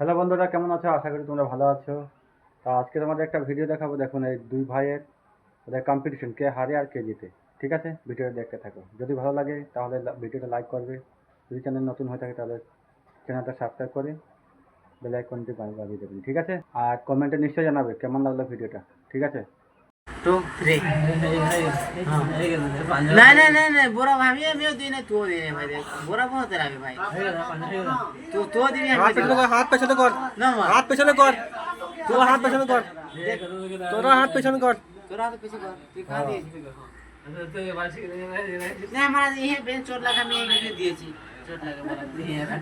Hello বন্ধুরা, কেমন আছো? আশা করি তোমরা ভালো আছো। তা আজকে তোমাদের একটা ভিডিও দেখাবো। দেখুন এই দুই ভাইয়ের, ওদের কম্পিটিশন কে হারে আর কে জিতে। ঠিক আছে? ভিডিওটা দেখতে থাকো। যদি ভালো লাগে, তাহলে ভিডিওটা লাইক করবে। যদি চ্যানেল নতুন হয়ে থাকে, তাহলে চ্যানেলটা সাবস্ক্রাইব করে বেল আইকনটি বাজিয়ে দেবেন। ঠিক আছে? আর কমেন্টে নিশ্চয়ই জানাবে, কেমন লাগল ভিডিওটা ঠিক আছে? टू थ्री नहीं हाँ। नहीं नहीं नहीं बोरा भाभी है मैं दिन है तो दिन है भाई बोरा बहुत है भाई? हाँ, तो तो दिन है हाथ पीछे तो कर हाथ पीछे तो कर। ना हाथ पीछे तो कर। तो हाथ पीछे कर। तोरा हाथ पीछे कर। तोरा हाथ पीछे कर तू कहाँ दिए नहीं हमारा ये बेंच चोट लगा मैं एक दिए छी चोट लगा मेरा दिए ना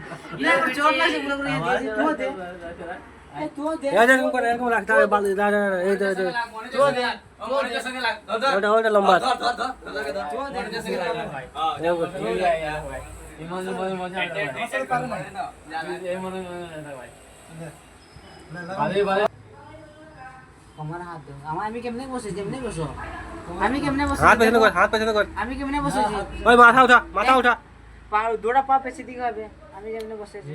चोट लगा पूरा पूरा दिए बहुत है আমি কেমনে বসেছি এমনি বসো আমি কেমনে বসে হাত পেছনে কর হাত পেছনে কর আমি কেমনে বসেছি মাথা উঠা মাথা উঠা পা দুটা পা পেছে দিকে হবে আমি যেমনে বসেছি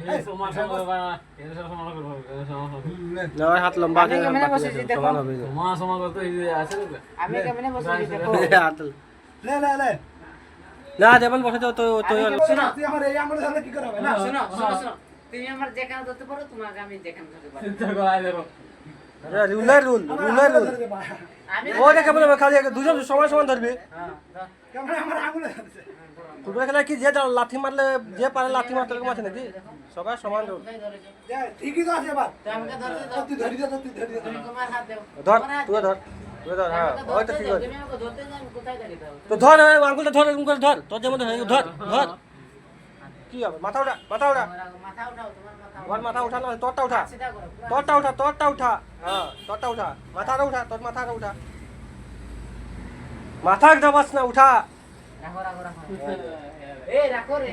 না ওই হাত লম্বা আমি কেমনে বসেছি দেখো। সমান হবে। আমি কেমনে বসেছি দেখো। হাত না যেমন বসে তো তো তো আমি কেমনে- শোনো না, শোনো শোনো শোনো তুমি আমার যেখানে ধরতে পারো তোমাকে আমি যেখানে ধরতে পারো রুলের রুল রুলের রুল ওটা কেমন হবে? খালি দুজন সমান সমান ধরবি হ্যাঁ, ধর। ফুটবল খেলা কি যে লাথি মারলে যে পারে লাথি মারতে এরকম আছে নাকি সবাই সমান রুল ধরেছো? তো দাও। ধর তুই। ধর তুই ধর হ্যাঁ ওইটা ধরতে ঠিক আছে? তো ধর আঙ্গুলটা ধর ধর তোর যেমন ধর ধর ধর কি হবে মাথা উঠা মাথা উঠা তোমার মাথা উঠাও, তোমার মাথা তোমার উঠাও। মাথা উঠা না তোরটা উঠা সিধা করো, পুরো তোরটা উঠা তোরটা উঠা হ্যাঁ তোরটা উঠা মাথাটা উঠা তোর মাথাটা উঠা মাথা দাবাস না উঠা রাখো, রাখো, রাখো। এই, রাখো রে।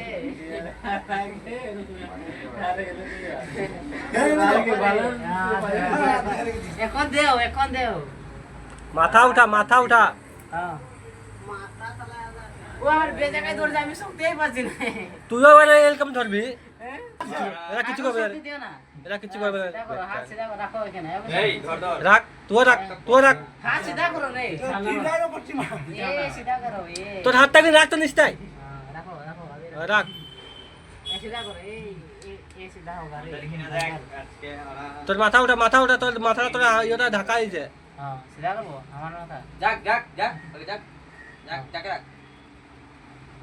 এখন দেও এখন দেও মাথা উঠা মাথা উঠা হ্যাঁ। ও আমার বেজাকায় দৌড় আমি শুনতেই পারছি না। তুইও এবারে এরকম ধরবি? এরা কিছু করবে না। শক্তি দিও না। এরা কিছু করবে না। রাখো এখানে রাখ তুই রাখ তুই রাখ। হাত সিধা করো রে। এ সিধা করো এ। তোর হাতটা কি রাখ তো নিস্তাই হ্যাঁ, রাখো রাখো রাখ। সিধা করো এই তোর মাথা উঠা মাথা উঠা তোর মাথাটা তোর ইয়েটা ঢাকা দিয়েছে হ্যাঁ সিধা করব আমার মাথা।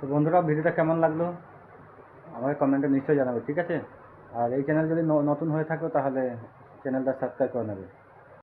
তো বন্ধুরা, ভিডিওটা কেমন লাগল? আমাকে কমেন্টে নিশ্চয়ই জানাবে, ঠিক আছে? আর এই চ্যানেল যদি নতুন হয়ে থাকো, তাহলে চ্যানেলটা সাবস্ক্রাইব করে নেবে।